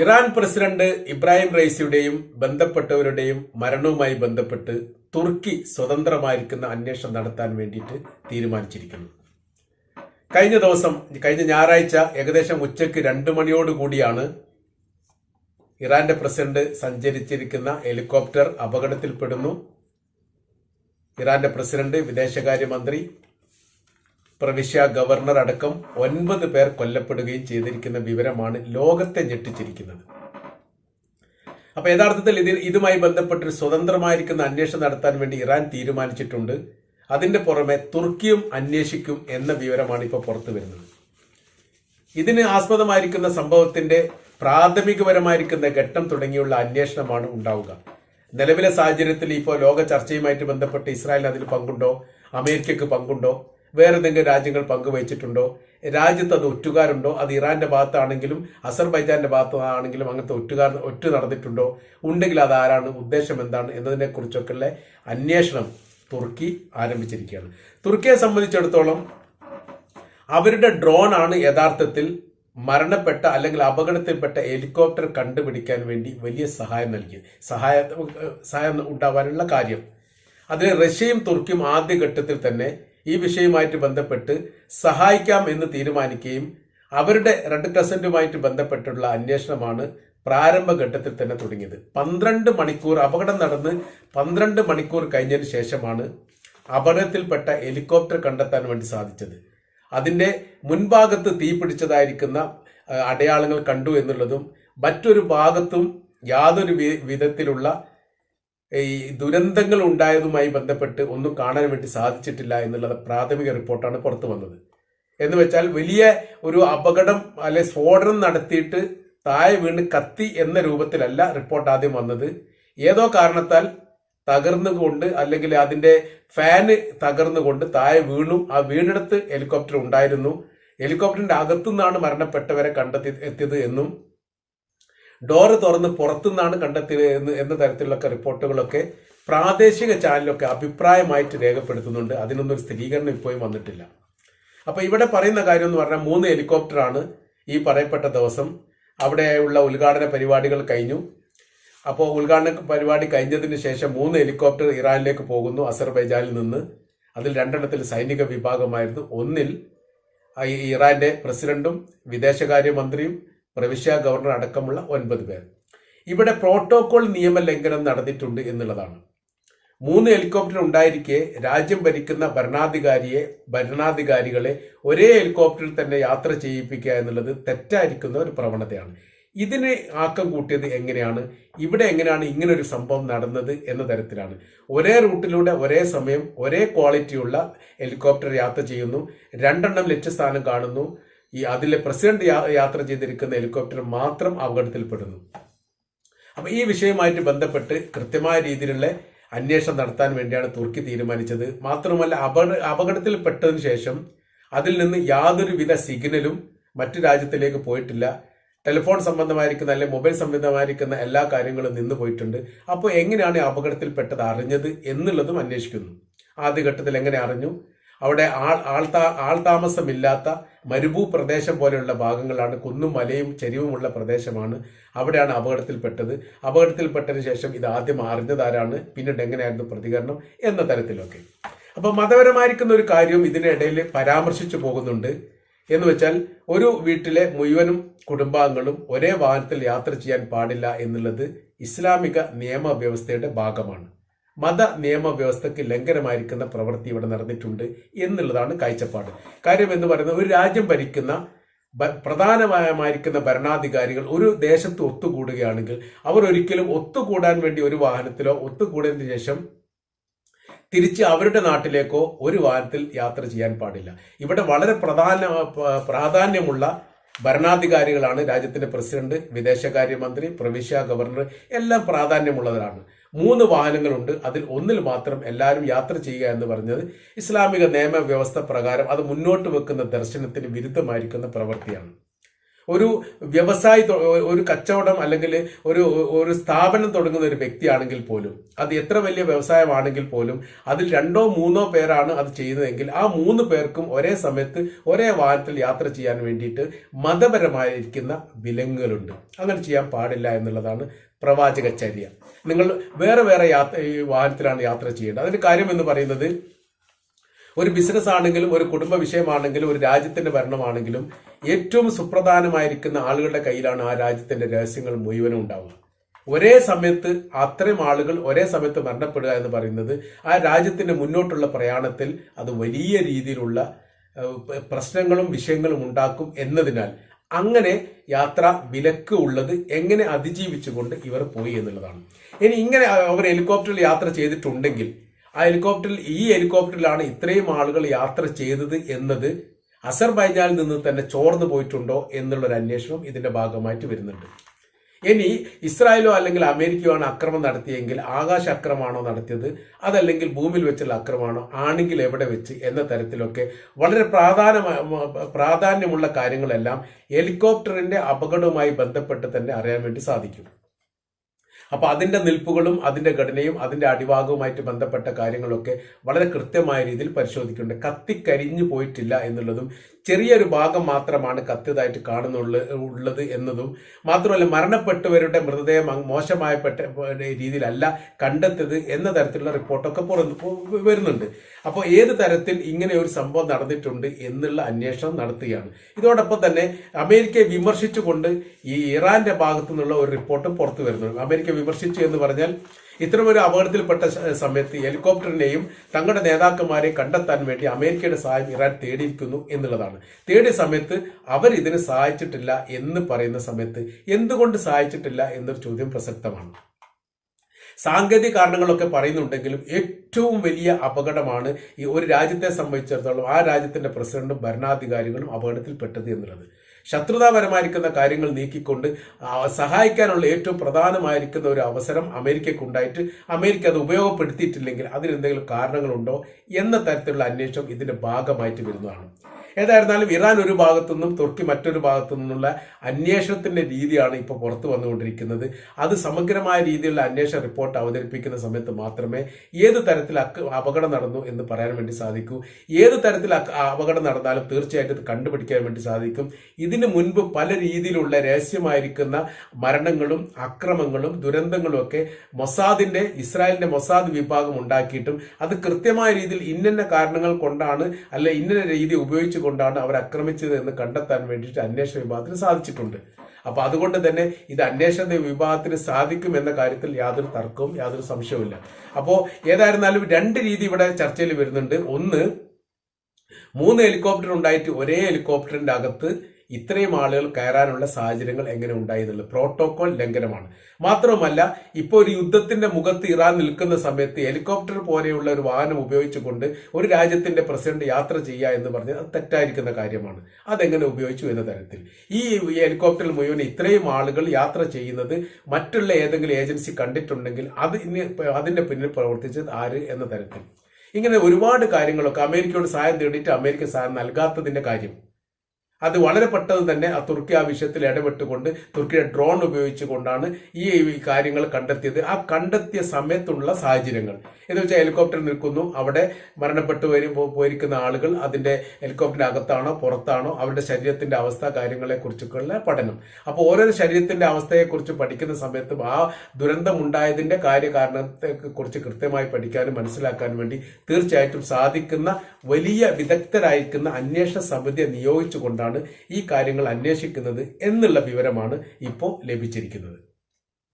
Iran president Ibrahim റൈസിയുടെയും ബന്ധപ്പെട്ടവരുടെയും മരണവുമായി ബന്ധപ്പെട്ട് തുർക്കി സ്വതന്ത്രമായിരിക്കുന്ന അന്വേഷണം നടത്താൻ വേണ്ടിയിട്ട് തീരുമാനിച്ചിരിക്കുന്നു. കഴിഞ്ഞ ദിവസം കഴിഞ്ഞ ഞായറാഴ്ച ഏകദേശം ഉച്ചയ്ക്ക് രണ്ട് മണിയോടുകൂടിയാണ് ഇറാന്റെ പ്രസിഡന്റ് സഞ്ചരിച്ചിരിക്കുന്ന ഹെലികോപ്റ്റർ അപകടത്തിൽപ്പെടുന്നു. ഇറാന്റെ പ്രസിഡന്റ് വിദേശകാര്യമന്ത്രി പ്രവിശ്യ ഗവർണർ അടക്കം ഒൻപത് പേർ കൊല്ലപ്പെടുകയും ചെയ്തിരിക്കുന്ന വിവരമാണ് ലോകത്തെ ഞെട്ടിച്ചിരിക്കുന്നത്. അപ്പൊ യഥാർത്ഥത്തിൽ ഇതിൽ ഇതുമായി ബന്ധപ്പെട്ട് സ്വതന്ത്രമായിരിക്കുന്ന അന്വേഷണം നടത്താൻ വേണ്ടി ഇറാൻ തീരുമാനിച്ചിട്ടുണ്ട്. അതിന്റെ പുറമെ തുർക്കിയും അന്വേഷിക്കും എന്ന വിവരമാണ് ഇപ്പോൾ പുറത്തു വരുന്നത്. ഇതിന് ആസ്പദമായിരിക്കുന്ന സംഭവത്തിന്റെ പ്രാഥമികപരമായിരിക്കുന്ന ഘട്ടം തുടങ്ങിയുള്ള അന്വേഷണമാണ് ഉണ്ടാവുക. നിലവിലെ സാഹചര്യത്തിൽ ഇപ്പോൾ ലോക ചർച്ചയുമായിട്ട് ബന്ധപ്പെട്ട് ഇസ്രായേലിന് അതിൽ പങ്കുണ്ടോ? അമേരിക്കക്ക് പങ്കുണ്ടോ? വേറെ എന്തെങ്കിലും രാജ്യങ്ങൾ പങ്കുവച്ചിട്ടുണ്ടോ രാജ്യത്ത് അത് ഒറ്റുകാരുണ്ടോ? അത് ഇറാന്റെ ഭാഗത്താണെങ്കിലും അസർബൈജാന്റെ ഭാഗത്താണെങ്കിലും അങ്ങനത്തെ ഒറ്റുകാർ ഒറ്റ നടന്നിട്ടുണ്ടോ? ഉണ്ടെങ്കിൽ അത് ആരാണ്? ഉദ്ദേശം എന്താണ്? എന്നതിനെ കുറിച്ചൊക്കെയുള്ള അന്വേഷണം തുർക്കി ആരംഭിച്ചിരിക്കുകയാണ്. തുർക്കിയെ സംബന്ധിച്ചിടത്തോളം അവരുടെ ഡ്രോൺ ആണ് യഥാർത്ഥത്തിൽ മരണപ്പെട്ട അല്ലെങ്കിൽ അപകടത്തിൽപ്പെട്ട ഹെലികോപ്റ്റർ കണ്ടുപിടിക്കാൻ വേണ്ടി വലിയ സഹായം നൽകി. സഹായ സഹായം ഉണ്ടാവാനുള്ള കാര്യം. അതിന് റഷ്യയും തുർക്കിയും ആദ്യഘട്ടത്തിൽ തന്നെ ഈ വിഷയവുമായിട്ട് ബന്ധപ്പെട്ട് സഹായിക്കാം എന്ന് തീരുമാനിക്കുകയും അവരുടെ റെഡ് ക്രസന്റുമായിട്ട് ബന്ധപ്പെട്ടുള്ള അന്വേഷണമാണ് പ്രാരംഭഘട്ടത്തിൽ തന്നെ തുടങ്ങിയത്. പന്ത്രണ്ട് മണിക്കൂർ അപകടം നടന്ന് പന്ത്രണ്ട് മണിക്കൂർ കഴിഞ്ഞതിന് ശേഷമാണ് അപകടത്തിൽപ്പെട്ട ഹെലികോപ്റ്റർ കണ്ടെത്താൻ വേണ്ടി സാധിച്ചത്. അതിന്റെ മുൻഭാഗത്ത് തീപിടിച്ചതായിരിക്കുന്ന അടയാളങ്ങൾ കണ്ടു എന്നുള്ളതും മറ്റൊരു ഭാഗത്തും യാതൊരു വിധത്തിലുള്ള ഈ ദുരന്തങ്ങൾ ഉണ്ടായതുമായി ബന്ധപ്പെട്ട് ഒന്നും കാണാൻ വേണ്ടി സാധിച്ചിട്ടില്ല എന്നുള്ളത് പ്രാഥമിക റിപ്പോർട്ടാണ് പുറത്തു വന്നത്. എന്ന് വെച്ചാൽ വലിയ ഒരു അപകടം അല്ലെ സ്ഫോടനം നടത്തിയിട്ട് താഴെ വീണ് കത്തി എന്ന രൂപത്തിലല്ല റിപ്പോർട്ട് ആദ്യം വന്നത്. ഏതോ കാരണത്താൽ തകർന്നുകൊണ്ട് അല്ലെങ്കിൽ അതിന്റെ ഫാന് തകർന്നുകൊണ്ട് താഴെ വീണു. ആ വീണിടത്ത് ഹെലികോപ്റ്റർ ഉണ്ടായിരുന്നു. ഹെലികോപ്റ്ററിന്റെ അകത്തുനിന്നാണ് മരണപ്പെട്ടവരെ കണ്ടെത്തി എത്തിയത് എന്നും ഡോറ് തുറന്ന് പുറത്തുനിന്നാണ് കണ്ടെത്തിയത് എന്ന് എന്ന തരത്തിലുള്ള റിപ്പോർട്ടുകളൊക്കെ പ്രാദേശിക ചാനലൊക്കെ അഭിപ്രായമായിട്ട് രേഖപ്പെടുത്തുന്നുണ്ട്. അതിനൊന്നും സ്ഥിരീകരണം ഇപ്പോഴും വന്നിട്ടില്ല. അപ്പൊ ഇവിടെ പറയുന്ന കാര്യം എന്ന് പറഞ്ഞാൽ മൂന്ന് ഹെലികോപ്റ്ററാണ് ഈ പറയപ്പെട്ട ദിവസം. അവിടെയുള്ള ഉദ്ഘാടന പരിപാടികൾ കഴിഞ്ഞു. അപ്പോൾ ഉദ്ഘാടന പരിപാടി കഴിഞ്ഞതിന് ശേഷം മൂന്ന് ഹെലികോപ്റ്റർ ഇറാനിലേക്ക് പോകുന്നു അസർബൈജാനിൽ നിന്ന്. അതിൽ രണ്ടെണ്ണത്തിൽ സൈനിക വിഭാഗമായിരുന്നു. ഒന്നിൽ ഇറാന്റെ പ്രസിഡന്റും വിദേശകാര്യമന്ത്രിയും പ്രവിശ്യ ഗവർണർ അടക്കമുള്ള ഒൻപത് പേർ. ഇവിടെ പ്രോട്ടോകോൾ നിയമ ലംഘനം നടന്നിട്ടുണ്ട് എന്നുള്ളതാണ്. മൂന്ന് ഹെലികോപ്റ്റർ ഉണ്ടായിരിക്കെ രാജ്യം ഭരിക്കുന്ന ഭരണാധികാരിയെ ഭരണാധികാരികളെ ഒരേ ഹെലികോപ്റ്ററിൽ തന്നെ യാത്ര ചെയ്യിപ്പിക്കുക എന്നുള്ളത് തെറ്റായിരിക്കുന്ന ഒരു പ്രവണതയാണ്. ഇതിന് ആക്കം കൂട്ടിയത് എങ്ങനെയാണ്? ഇവിടെ എങ്ങനെയാണ് ഇങ്ങനെ ഒരു സംഭവം നടന്നത് എന്ന തരത്തിലാണ്. ഒരേ റൂട്ടിലൂടെ ഒരേ സമയം ഒരേ ക്വാളിറ്റിയുള്ള ഹെലികോപ്റ്റർ യാത്ര ചെയ്യുന്നു. രണ്ടെണ്ണം ലക്ഷ്യസ്ഥാനം കാണുന്നു. ഈ അതിലെ പ്രസിഡന്റ് യാത്ര ചെയ്തിരിക്കുന്ന ഹെലികോപ്റ്റർ മാത്രം അപകടത്തിൽപ്പെടുന്നു അപ്പൊ ഈ വിഷയവുമായിട്ട് ബന്ധപ്പെട്ട് കൃത്യമായ രീതിയിലുള്ള അന്വേഷണം നടത്താൻ വേണ്ടിയാണ് തുർക്കി തീരുമാനിച്ചത്. മാത്രമല്ല അപകട അപകടത്തിൽപ്പെട്ടതിന് ശേഷം അതിൽ നിന്ന് യാതൊരുവിധ സിഗ്നലും മറ്റു രാജ്യത്തിലേക്ക് പോയിട്ടില്ല. ടെലിഫോൺ സംബന്ധമായിരിക്കുന്ന അല്ലെങ്കിൽ മൊബൈൽ സംബന്ധമായിരിക്കുന്ന എല്ലാ കാര്യങ്ങളും നിന്ന് പോയിട്ടുണ്ട്. അപ്പോൾ എങ്ങനെയാണ് അപകടത്തിൽപ്പെട്ടത് അറിഞ്ഞത് എന്നുള്ളതും അന്വേഷിക്കുന്നു. ആദ്യഘട്ടത്തിൽ എങ്ങനെ അറിഞ്ഞു? അവിടെ ആൾ ആൾതാ ആൾതാമസമില്ലാത്ത മരുഭൂ പ്രദേശം പോലെയുള്ള ഭാഗങ്ങളാണ്. കുന്നും മലയും ചെരിവുമുള്ള പ്രദേശമാണ് അവിടെയാണ് അപകടത്തിൽപ്പെട്ടത്. അപകടത്തിൽപ്പെട്ടതിന് ശേഷം ഇത് ആദ്യം അറിഞ്ഞതാരാണ് പിന്നീട് എങ്ങനെയായിരുന്നു പ്രതികരണം എന്ന തരത്തിലൊക്കെ. അപ്പോൾ മതപരമായിരിക്കുന്ന ഒരു കാര്യം ഇതിനിടയിൽ പരാമർശിച്ചു പോകുന്നുണ്ട്. എന്ന് വെച്ചാൽ ഒരു വീട്ടിലെ മുഴുവനും കുടുംബാംഗങ്ങളും ഒരേ വാഹനത്തിൽ യാത്ര ചെയ്യാൻ പാടില്ല എന്നുള്ളത് ഇസ്ലാമിക നിയമവ്യവസ്ഥയുടെ ഭാഗമാണ്. മത നിയമ നിയമവ്യവസ്ഥയ്ക്ക് ലംഘനമായിരിക്കുന്ന പ്രവൃത്തി ഇവിടെ നടന്നിട്ടുണ്ട് എന്നുള്ളതാണ് കാഴ്ചപ്പാട്. കാര്യം എന്ന് പറയുന്നത് ഒരു രാജ്യം ഭരിക്കുന്ന പ്രധാനമായിരിക്കുന്ന ഭരണാധികാരികൾ ഒരു ദേശത്ത് ഒത്തുകൂടുകയാണെങ്കിൽ അവർ ഒരിക്കലും ഒത്തുകൂടാൻ വേണ്ടി ഒരു വാഹനത്തിലോ ഒത്തുകൂടിയതിനു ശേഷം തിരിച്ച് അവരുടെ നാട്ടിലേക്കോ ഒരു വാഹനത്തിൽ യാത്ര ചെയ്യാൻ പാടില്ല. ഇവിടെ വളരെ പ്രധാന പ്രാധാന്യമുള്ള ഭരണാധികാരികളാണ് രാജ്യത്തിന്റെ പ്രസിഡന്റ് വിദേശകാര്യമന്ത്രി പ്രവിശ്യ ഗവർണർ എല്ലാം പ്രാധാന്യമുള്ളവരാണ്. മൂന്ന് വാഹനങ്ങളുണ്ട്. അതിൽ ഒന്നിൽ മാത്രം എല്ലാവരും യാത്ര ചെയ്യുക എന്ന് പറഞ്ഞത് ഇസ്ലാമിക നിയമവ്യവസ്ഥ പ്രകാരം അത് മുന്നോട്ട് വെക്കുന്ന ദർശനത്തിന് വിരുദ്ധമായിരിക്കുന്ന പ്രവൃത്തിയാണ്. ഒരു വ്യവസായി ഒരു കച്ചവടം അല്ലെങ്കിൽ ഒരു ഒരു സ്ഥാപനം തുടങ്ങുന്ന ഒരു വ്യക്തിയാണെങ്കിൽ പോലും അത് എത്ര വലിയ വ്യവസായമാണെങ്കിൽ പോലും അതിൽ രണ്ടോ മൂന്നോ പേരാണ് അത് ചെയ്യുന്നതെങ്കിൽ ആ മൂന്ന് പേർക്കും ഒരേ സമയത്ത് ഒരേ വാഹനത്തിൽ യാത്ര ചെയ്യാൻ വേണ്ടിയിട്ട് മതപരമായിരിക്കുന്ന വിലങ്ങുകളുണ്ട്. അങ്ങനെ ചെയ്യാൻ പാടില്ല എന്നുള്ളതാണ് പ്രവാചകചര്യ. നിങ്ങൾ വേറെ വേറെ യാത്ര വാഹനത്തിലാണ് യാത്ര ചെയ്യേണ്ടത്. അതിന്റെ കാര്യം എന്ന് പറയുന്നത് ഒരു ബിസിനസ് ആണെങ്കിലും ഒരു കുടുംബ വിഷയമാണെങ്കിലും ഒരു രാജ്യത്തിന്റെ ഭരണമാണെങ്കിലും ഏറ്റവും സുപ്രധാനമായിരിക്കുന്ന ആളുകളുടെ കയ്യിലാണ് ആ രാജ്യത്തിന്റെ രഹസ്യങ്ങൾ മുഴുവനും ഉണ്ടാവുക ഒരേ സമയത്ത് അത്രയും ആളുകൾ ഒരേ സമയത്ത് മരണപ്പെടുക എന്ന് പറയുന്നത് ആ രാജ്യത്തിന്റെ മുന്നോട്ടുള്ള പ്രയാണത്തിൽ അത് വലിയ രീതിയിലുള്ള പ്രശ്നങ്ങളും വിഷയങ്ങളും ഉണ്ടാക്കും എന്നതിനാൽ അങ്ങനെ യാത്ര വിലക്ക് ഉള്ളത് എങ്ങനെ അതിജീവിച്ചുകൊണ്ട് ഇവർ പോയി എന്നുള്ളതാണ്. ഇനി ഇങ്ങനെ അവർ ഹെലികോപ്റ്ററിൽ യാത്ര ചെയ്തിട്ടുണ്ടെങ്കിൽ ആ ഹെലികോപ്റ്ററിൽ ഈ ഹെലികോപ്റ്ററിലാണ് ഇത്രയും ആളുകൾ യാത്ര ചെയ്തത് എന്നത് അസർബൈജാനിൽ നിന്ന് തന്നെ ചോർന്നു പോയിട്ടുണ്ടോ എന്നുള്ളൊരു അന്വേഷണം ഇതിന്റെ ഭാഗമായിട്ട് വരുന്നുണ്ട്. ഇനി ഇസ്രായേലോ അല്ലെങ്കിൽ അമേരിക്കയോ ആണ് അക്രമം നടത്തിയെങ്കിൽ ആകാശ അക്രമമാണോ നടത്തിയത് അതല്ലെങ്കിൽ ഭൂമിയിൽ വെച്ചുള്ള അക്രമമാണോ ആണെങ്കിൽ എവിടെ വെച്ച് എന്ന തരത്തിലൊക്കെ വളരെ പ്രാധാന്യ പ്രാധാന്യമുള്ള കാര്യങ്ങളെല്ലാം ഹെലികോപ്റ്ററിന്റെ അപകടവുമായി ബന്ധപ്പെട്ട് തന്നെ അറിയാൻ വേണ്ടി സാധിക്കും. അപ്പൊ അതിന്റെ നിൽപ്പുകളും അതിന്റെ ഘടനയും അതിന്റെ അടിഭാഗവുമായിട്ട് ബന്ധപ്പെട്ട കാര്യങ്ങളൊക്കെ വളരെ കൃത്യമായ രീതിയിൽ പരിശോധിക്കുന്നുണ്ട്. കത്തിക്കരിഞ്ഞു പോയിട്ടില്ല എന്നുള്ളതും ചെറിയൊരു ഭാഗം മാത്രമാണ് കത്തിയതായിട്ട് കാണുന്നുള്ള ഉള്ളത് എന്നതും. മാത്രമല്ല മരണപ്പെട്ടവരുടെ മൃതദേഹം അങ്ങ് മോശമായപ്പെട്ട രീതിയിലല്ല കണ്ടെത്തിയത് എന്ന തരത്തിലുള്ള റിപ്പോർട്ടൊക്കെ പുറത്ത് വരുന്നുണ്ട്. അപ്പോൾ ഏത് തരത്തിൽ ഇങ്ങനെ ഒരു സംഭവം നടന്നിട്ടുണ്ട് എന്നുള്ള അന്വേഷണം നടത്തുകയാണ്. ഇതോടൊപ്പം തന്നെ അമേരിക്കയെ വിമർശിച്ചുകൊണ്ട് ഈ ഇറാന്റെ ഭാഗത്തു നിന്നുള്ള ഒരു റിപ്പോർട്ട് പുറത്തു വരുന്നുണ്ട്. അമേരിക്ക വിമർശിച്ചു എന്ന് പറഞ്ഞാൽ ഇത്തരമൊരു അപകടത്തിൽപ്പെട്ട സമയത്ത് ഹെലികോപ്റ്ററിനെയും തങ്ങളുടെ നേതാക്കന്മാരെ കണ്ടെത്താൻ വേണ്ടി അമേരിക്കയുടെ സഹായം ഇറാൻ തേടിയിരിക്കുന്നു എന്നുള്ളതാണ്. തേടിയ സമയത്ത് അവർ ഇതിന് സഹായിച്ചിട്ടില്ല എന്ന് പറയുന്ന സമയത്ത് എന്തുകൊണ്ട് സഹായിച്ചിട്ടില്ല എന്നൊരു ചോദ്യം പ്രസക്തമാണ്. സാങ്കേതിക കാരണങ്ങളൊക്കെ പറയുന്നുണ്ടെങ്കിലും ഏറ്റവും വലിയ അപകടമാണ് ഈ ഒരു രാജ്യത്തെ സംബന്ധിച്ചിടത്തോളം ആ രാജ്യത്തിന്റെ പ്രസിഡന്റും ഭരണാധികാരികളും അപകടത്തിൽപ്പെട്ടത് എന്നുള്ളത്. ശത്രുതാപരമായിരിക്കുന്ന കാര്യങ്ങൾ നീക്കിക്കൊണ്ട് സഹായിക്കാനുള്ള ഏറ്റവും പ്രധാനമായിരിക്കുന്ന ഒരു അവസരം അമേരിക്കയ്ക്കുണ്ടായിട്ട് അമേരിക്ക അത് ഉപയോഗപ്പെടുത്തിയിട്ടില്ലെങ്കിൽ അതിനെന്തെങ്കിലും കാരണങ്ങളുണ്ടോ എന്ന തരത്തിലുള്ള അന്വേഷണം ഇതിന്റെ ഭാഗമായിട്ട് വരുന്നതാണ്. ഏതായിരുന്നാലും ഇറാൻ ഒരു ഭാഗത്തു നിന്നും തുർക്കി മറ്റൊരു ഭാഗത്തു നിന്നുള്ള അന്വേഷണത്തിന്റെ രീതിയാണ് ഇപ്പോൾ പുറത്തു വന്നുകൊണ്ടിരിക്കുന്നത്. അത് സമഗ്രമായ രീതിയിലുള്ള അന്വേഷണ റിപ്പോർട്ട് അവതരിപ്പിക്കുന്ന സമയത്ത് മാത്രമേ ഏത് തരത്തിൽ അപകടം നടന്നു എന്ന് പറയാൻ വേണ്ടി സാധിക്കൂ. ഏത് തരത്തിൽ അപകടം നടന്നാലും തീർച്ചയായിട്ടും കണ്ടുപിടിക്കാൻ വേണ്ടി സാധിക്കും. ഇതിനു മുൻപ് പല രീതിയിലുള്ള രഹസ്യമായിരിക്കുന്ന മരണങ്ങളും അക്രമങ്ങളും ദുരന്തങ്ങളും ഒക്കെ മൊസാദിന്റെ ഇസ്രായേലിന്റെ മൊസാദ് വിഭാഗം ഉണ്ടാക്കിയിട്ടും അത് കൃത്യമായ രീതിയിൽ ഇന്നന്ന കാരണങ്ങൾ കൊണ്ടാണ് അല്ലെ ഇന്ന രീതി ഉപയോഗിച്ചുകൊണ്ടാണ് അവർ ആക്രമിച്ചത് എന്ന് കണ്ടെത്താൻ വേണ്ടിയിട്ട് അന്വേഷണ വിഭാഗത്തിന് സാധിച്ചിട്ടുണ്ട്. അപ്പൊ അതുകൊണ്ട് തന്നെ ഇത് അന്വേഷണ വിഭാഗത്തിന് സാധിക്കും എന്ന കാര്യത്തിൽ യാതൊരു തർക്കവും യാതൊരു സംശയവുമില്ല. അപ്പോ ഏതായിരുന്നാലും രണ്ട് രീതി ഇവിടെ ചർച്ചയിൽ വരുന്നുണ്ട്. ഒന്ന് മൂന്ന് ഹെലികോപ്റ്റർ ഉണ്ടായിട്ട് ഒരേ ഹെലികോപ്റ്ററിന്റെ അകത്ത് ഇത്രയും ആളുകൾ കയറാനുള്ള സാഹചര്യങ്ങൾ എങ്ങനെ ഉണ്ടായി എന്നുള്ളത് പ്രോട്ടോകോൾ ലംഘനമാണ്. മാത്രവുമല്ല ഇപ്പോൾ ഒരു യുദ്ധത്തിന്റെ മുഖത്ത് ഇറാൻ നിൽക്കുന്ന സമയത്ത് ഹെലികോപ്റ്റർ പോലെയുള്ള ഒരു വാഹനം ഉപയോഗിച്ചുകൊണ്ട് ഒരു രാജ്യത്തിന്റെ പ്രസിഡന്റ് യാത്ര ചെയ്യുക എന്ന് പറഞ്ഞാൽ അത് തെറ്റായിരിക്കുന്ന കാര്യമാണ്. അതെങ്ങനെ ഉപയോഗിച്ചു എന്ന തരത്തിൽ. ഈ ഹെലികോപ്റ്ററിൽ മുഴുവൻ ഇത്രയും ആളുകൾ യാത്ര ചെയ്യുന്നത് മറ്റുള്ള ഏതെങ്കിലും ഏജൻസി കണ്ടിട്ടുണ്ടെങ്കിൽ അത് ഇനി അതിന്റെ പിന്നിൽ പ്രവർത്തിച്ചത് ആര് എന്ന തരത്തിൽ. ഇങ്ങനെ ഒരുപാട് കാര്യങ്ങളൊക്കെ അമേരിക്കയോട് സഹായം തേടിയിട്ട് അമേരിക്ക സഹായം നൽകാത്തതിന്റെ കാര്യം. അത് വളരെ പെട്ടെന്ന് തന്നെ ആ തുർക്കി ആ വിഷയത്തിൽ ഇടപെട്ടുകൊണ്ട് തുർക്കിയുടെ ഡ്രോൺ ഉപയോഗിച്ചുകൊണ്ടാണ് ഈ കാര്യങ്ങൾ കണ്ടെത്തിയത്. ആ കണ്ടെത്തിയ സമയത്തുള്ള സാഹചര്യങ്ങൾ. എന്ന് വെച്ചാൽ ഹെലികോപ്റ്റർ നിൽക്കുന്നു. അവിടെ മരണപ്പെട്ടു വരും പോയിരിക്കുന്ന ആളുകൾ അതിന്റെ ഹെലികോപ്റ്ററിന്റെ അകത്താണോ പുറത്താണോ അവരുടെ ശരീരത്തിന്റെ അവസ്ഥ കാര്യങ്ങളെ കുറിച്ചൊക്കെയുള്ള പഠനം. അപ്പോൾ ഓരോ ശരീരത്തിന്റെ അവസ്ഥയെക്കുറിച്ച് പഠിക്കുന്ന സമയത്തും ആ ദുരന്തം ഉണ്ടായതിന്റെ കാര്യകാരണത്തെ കുറിച്ച് കൃത്യമായി പഠിക്കാനും മനസ്സിലാക്കാനും വേണ്ടി തീർച്ചയായിട്ടും സാധിക്കുന്ന വലിയ വിദഗ്ധരായിരിക്കുന്ന അന്വേഷണ സമിതിയെ നിയോഗിച്ചുകൊണ്ടാണ് ഈ കാര്യങ്ങൾ അന്വേഷിക്കുന്നത് എന്നുള്ള വിവരമാണ് ഇപ്പോൾ ലഭിച്ചിരിക്കുന്നത്.